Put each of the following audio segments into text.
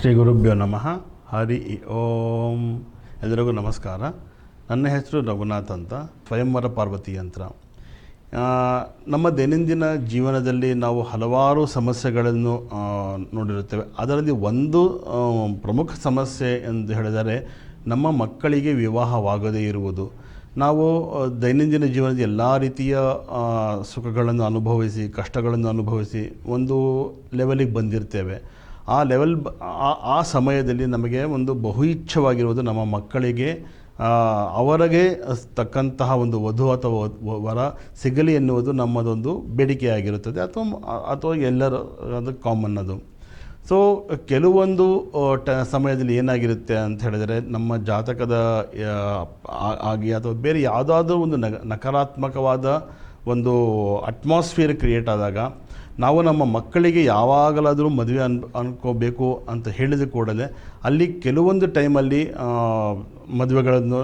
ಶ್ರೀ ಗುರುಭ್ಯೋ ನಮಃ. ಹರಿ ಓಂ. ಎಲ್ಲರಿಗೂ ನಮಸ್ಕಾರ. ನನ್ನ ಹೆಸರು ರಘುನಾಥ್ ಅಂತ, ಸ್ವಯಂವರ ಪಾರ್ವತಿ ಯಂತ್ರ ನಮ್ಮ ದೈನಂದಿನ ಜೀವನದಲ್ಲಿ ನಾವು ಹಲವಾರು ಸಮಸ್ಯೆಗಳನ್ನು ನೋಡಿರುತ್ತೇವೆ. ಅದರಲ್ಲಿ ಒಂದು ಪ್ರಮುಖ ಸಮಸ್ಯೆ ಎಂದು ಹೇಳಿದರೆ, ನಮ್ಮ ಮಕ್ಕಳಿಗೆ ವಿವಾಹವಾಗದೇ ಇರುವುದು. ನಾವು ದೈನಂದಿನ ಜೀವನದ ಎಲ್ಲ ರೀತಿಯ ಸುಖಗಳನ್ನು ಅನುಭವಿಸಿ, ಕಷ್ಟಗಳನ್ನು ಅನುಭವಿಸಿ ಒಂದು ಲೆವೆಲಿಗೆ ಬಂದಿರ್ತೇವೆ. ಆ ಲೆವೆಲ್ ಆ ಸಮಯದಲ್ಲಿ ನಮಗೆ ಒಂದು ಬಹು ಇಚ್ಛವಾಗಿರುವುದು ನಮ್ಮ ಮಕ್ಕಳಿಗೆ ಅವರಿಗೆ ತಕ್ಕಂತಹ ಒಂದು ವಧು ಅಥವಾ ವರ ಸಿಗಲಿ ಎನ್ನುವುದು ನಮ್ಮದೊಂದು ಬೇಡಿಕೆಯಾಗಿರುತ್ತದೆ. ಅಥವಾ ಅಥವಾ ಎಲ್ಲರ, ಅದು ಕಾಮನ್ ಅದು. ಸೊ ಕೆಲವೊಂದು ಟ, ಸಮಯದಲ್ಲಿ ಏನಾಗಿರುತ್ತೆ ಅಂತ ಹೇಳಿದರೆ, ನಮ್ಮ ಜಾತಕದ ಆಗಿ ಅಥವಾ ಬೇರೆ ಯಾವುದಾದ್ರೂ ಒಂದು ನಕಾರಾತ್ಮಕವಾದ ಒಂದು ಅಟ್ಮಾಸ್ಫಿಯರ್ ಕ್ರಿಯೇಟ್ ಆದಾಗ ನಾವು ನಮ್ಮ ಮಕ್ಕಳಿಗೆ ಯಾವಾಗಲಾದರೂ ಮದುವೆ ಅನ್, ಅನ್ಕೋಬೇಕು ಅಂತ ಹೇಳಿದ ಕೂಡಲೇ ಅಲ್ಲಿ ಕೆಲವೊಂದು ಟೈಮಲ್ಲಿ ಮದುವೆಗಳನ್ನು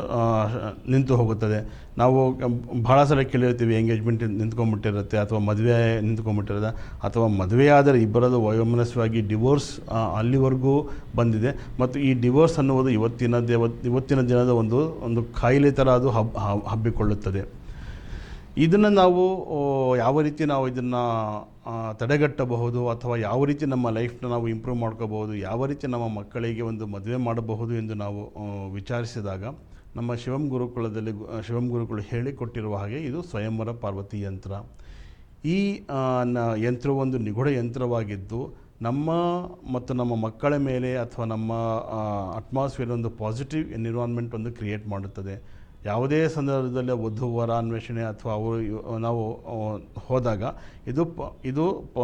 ನಿಂತು ಹೋಗುತ್ತದೆ. ನಾವು ಭಾಳ ಸಲ ಕೇಳಿರ್ತೀವಿ ಎಂಗೇಜ್ಮೆಂಟ್ ನಿಂತ್ಕೊಂಡ್ಬಿಟ್ಟಿರುತ್ತೆ ಅಥವಾ ಮದುವೆ ನಿಂತ್ಕೊಂಡ್ಬಿಟ್ಟಿರುತ್ತೆ ಅಥವಾ ಮದುವೆಯಾದರೆ ಇಬ್ಬರದು ವಯೋಮನಸ್ವಾಗಿ ಡಿವೋರ್ಸ್ ಅಲ್ಲಿವರೆಗೂ ಬಂದಿದೆ. ಮತ್ತು ಈ ಡಿವೋರ್ಸ್ ಅನ್ನುವುದು ಇವತ್ತಿನ ದೇವ ಇವತ್ತಿನ ದಿನದ ಒಂದು ಒಂದು ಕಾಯಿಲೆ ಥರ ಅದು ಹಬ್- ಹಬ್ಬಿಕೊಳ್ಳುತ್ತದೆ. ಇದನ್ನು ನಾವು ಯಾವ ರೀತಿ ನಾವು ಇದನ್ನು ತಡೆಗಟ್ಟಬಹುದು ಅಥವಾ ಯಾವ ರೀತಿ ನಮ್ಮ ಲೈಫ್ನ ನಾವು ಇಂಪ್ರೂವ್ ಮಾಡ್ಕೋಬಹುದು, ಯಾವ ರೀತಿ ನಮ್ಮ ಮಕ್ಕಳಿಗೆ ಒಂದು ಮದುವೆ ಮಾಡಬಹುದು ಎಂದು ನಾವು ವಿಚಾರಿಸಿದಾಗ ನಮ್ಮ ಶಿವಂ ಗುರುಕುಲದಲ್ಲಿ ಶಿವಂ ಗುರುಕುಲ ಹೇಳಿಕೊಟ್ಟಿರುವ ಹಾಗೆ ಇದು ಸ್ವಯಂವರ ಪಾರ್ವತಿ ಯಂತ್ರ. ಈ ನ- ಯಂತ್ರವೊಂದು ನಿಗೂಢ ಯಂತ್ರವಾಗಿದ್ದು ನಮ್ಮ ಮತ್ತು ನಮ್ಮ ಮಕ್ಕಳ ಮೇಲೆ ಅಥವಾ ನಮ್ಮ ಅಟ್ಮಾಸ್ಫಿಯರ್ ಒಂದು ಪಾಸಿಟಿವ್ ಎನ್ವಿರಾನ್ಮೆಂಟ್ ಒಂದು ಕ್ರಿಯೇಟ್ ಮಾಡುತ್ತದೆ. ಯಾವುದೇ ಸಂದರ್ಭದಲ್ಲಿ ವಧುವರ ಅನ್ವೇಷಣೆ ಅಥವಾ ಅವರು ನಾವು ಹೋದಾಗ ಇದು ಪ ಇದು ಪ,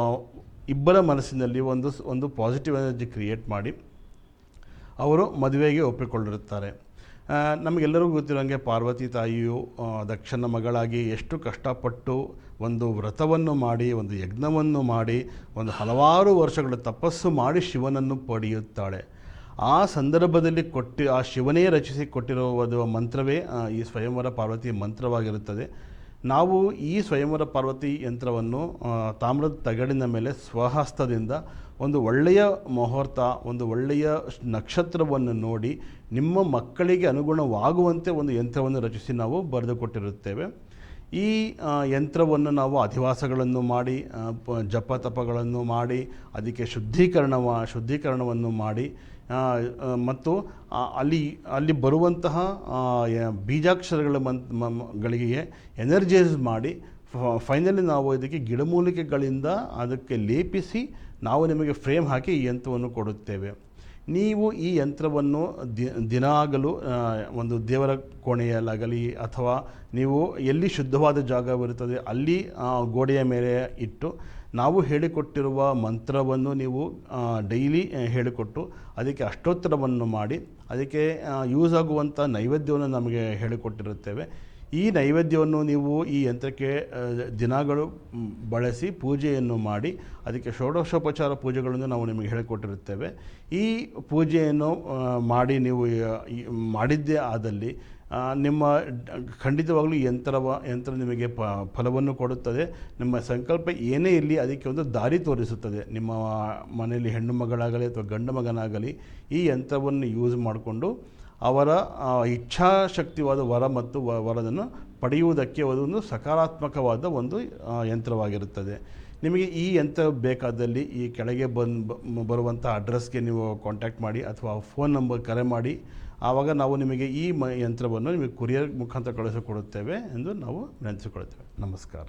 ಇಬ್ಬರ ಮನಸ್ಸಿನಲ್ಲಿ ಒಂದು ಒಂದು ಪಾಸಿಟಿವ್ ಎನರ್ಜಿ ಕ್ರಿಯೇಟ್ ಮಾಡಿ ಅವರು ಮದುವೆಗೆ ಒಪ್ಪಿಕೊಂಡಿರುತ್ತಾರೆ ನಮಗೆಲ್ಲರಿಗೂ ಗೊತ್ತಿರೋಂಗೆ ಪಾರ್ವತಿ ತಾಯಿಯು ದಕ್ಷನ ಮಗಳಾಗಿ ಎಷ್ಟು ಕಷ್ಟಪಟ್ಟು ಒಂದು ವ್ರತವನ್ನು ಮಾಡಿ, ಒಂದು ಯಜ್ಞವನ್ನು ಮಾಡಿ, ಒಂದು ಹಲವಾರು ವರ್ಷಗಳ ತಪಸ್ಸು ಮಾಡಿ ಶಿವನನ್ನು ಪಡೆಯುತ್ತಾಳೆ. ಆ ಸಂದರ್ಭದಲ್ಲಿ ಕೊಟ್ಟಿ, ಆ ಶಿವನೇ ರಚಿಸಿ ಕೊಟ್ಟಿರುವ ಮಂತ್ರವೇ ಈ ಸ್ವಯಂವರ ಪಾರ್ವತಿ ಮಂತ್ರವಾಗಿರುತ್ತದೆ. ನಾವು ಈ ಸ್ವಯಂವರ ಪಾರ್ವತಿ ಯಂತ್ರವನ್ನು ತಾಮ್ರದ ತಗಡಿನ ಮೇಲೆ ಸ್ವಹಸ್ತದಿಂದ ಒಂದು ಒಳ್ಳೆಯ ಮುಹೂರ್ತ, ಒಂದು ಒಳ್ಳೆಯ ನಕ್ಷತ್ರವನ್ನು ನೋಡಿ, ನಿಮ್ಮ ಮಕ್ಕಳಿಗೆ ಅನುಗುಣವಾಗುವಂತೆ ಒಂದು ಯಂತ್ರವನ್ನು ರಚಿಸಿ ನಾವು ಬರೆದುಕೊಟ್ಟಿರುತ್ತೇವೆ ಈ ಯಂತ್ರವನ್ನು ನಾವು ಅಧಿವಾಸಗಳನ್ನು ಮಾಡಿ ಜಪ ತಪಗಳನ್ನು ಮಾಡಿ, ಅದಕ್ಕೆ ಶುದ್ಧೀಕರಣವ, ಶುದ್ಧೀಕರಣವನ್ನು ಮಾಡಿ ಮತ್ತು ಅಲ್ಲಿ ಅಲ್ಲಿ ಬರುವಂತಹ ಬೀಜಾಕ್ಷರಗಳ ಗಳಿಗೆ ಎನರ್ಜೈಸ್ ಮಾಡಿ ಫೈನಲಿ ನಾವು ಇದಕ್ಕೆ ಗಿಡಮೂಲಿಕೆಗಳಿಂದ ಅದಕ್ಕೆ ಲೇಪಿಸಿ ನಾವು ನಿಮಗೆ ಫ್ರೇಮ್ ಹಾಕಿ ಈ ಯಂತ್ರವನ್ನು ಕೊಡುತ್ತೇವೆ. ನೀವು ಈ ಯಂತ್ರವನ್ನು ದಿನಾಗಲು ಒಂದು ದೇವರ ಕೋಣೆಯಲ್ಲಾಗಲಿ ಅಥವಾ ನೀವು ಎಲ್ಲಿ ಶುದ್ಧವಾದ ಜಾಗವಿರುತ್ತದೆ ಅಲ್ಲಿ ಗೋಡೆಯ ಮೇಲೆ ಇಟ್ಟು ನಾವು ಹೇಳಿಕೊಟ್ಟಿರುವ ಮಂತ್ರವನ್ನು ನೀವು ಡೈಲಿ ಹೇಳಿಕೊಟ್ಟು ಅದಕ್ಕೆ ಅಷ್ಟೋತ್ತರವನ್ನು ಮಾಡಿ ಅದಕ್ಕೆ ಯೂಸ್ ಆಗುವಂಥ ನೈವೇದ್ಯವನ್ನು ನಮಗೆ ಹೇಳಿಕೊಟ್ಟಿರುತ್ತೇವೆ. ಈ ನೈವೇದ್ಯವನ್ನು ನೀವು ಈ ಯಂತ್ರಕ್ಕೆ ದಿನಗಳು ಬಳಸಿ ಪೂಜೆಯನ್ನು ಮಾಡಿ, ಅದಕ್ಕೆ ಷೋಡಶೋಪಚಾರ ಪೂಜೆಗಳನ್ನು ನಾವು ನಿಮಗೆ ಹೇಳಿಕೊಟ್ಟಿರುತ್ತೇವೆ. ಈ ಪೂಜೆಯನ್ನು ಮಾಡಿ ನೀವು ಮಾಡಿದ್ದೇ ಆದಲ್ಲಿ ನಿಮ್ಮ ಖಂಡಿತವಾಗಲೂ ಯಂತ್ರವ, ಯಂತ್ರ ನಿಮಗೆ ಪ, ಫಲವನ್ನು ಕೊಡುತ್ತದೆ. ನಿಮ್ಮ ಸಂಕಲ್ಪ ಏನೇ ಇರಲಿ ಅದಕ್ಕೆ ಒಂದು ದಾರಿ ತೋರಿಸುತ್ತದೆ. ನಿಮ್ಮ ಮನೆಯಲ್ಲಿ ಹೆಣ್ಣು ಮಗಳಾಗಲಿ ಅಥವಾ ಗಂಡು ಮಗನಾಗಲಿ ಈ ಯಂತ್ರವನ್ನು ಯೂಸ್ ಮಾಡಿಕೊಂಡು ಅವರ ಇಚ್ಛಾಶಕ್ತಿವಾದ ವರ ಮತ್ತು ವರದನ್ನು ಪಡೆಯುವುದಕ್ಕೆ ಒಂದು ಸಕಾರಾತ್ಮಕವಾದ ಒಂದು ಯಂತ್ರವಾಗಿರುತ್ತದೆ. ನಿಮಗೆ ಈ ಯಂತ್ರ ಬೇಕಾದಲ್ಲಿ ಈ ಕೆಳಗೆ ಬಂದು ಬರುವಂಥ ಅಡ್ರೆಸ್ಗೆ ನೀವು ಕಾಂಟ್ಯಾಕ್ಟ್ ಮಾಡಿ ಅಥವಾ ಫೋನ್ ನಂಬರ್ ಕರೆ ಮಾಡಿ, ಆವಾಗ ನಾವು ನಿಮಗೆ ಈ ಮ, ಯಂತ್ರವನ್ನು ನಿಮಗೆ ಕುರಿಯರ್ ಮುಖಾಂತರ ಕಳಿಸಿಕೊಡುತ್ತೇವೆ ಎಂದು ನಾವು ನೆನೆಸಿಕೊಳ್ಳುತ್ತೇವೆ ನಮಸ್ಕಾರ.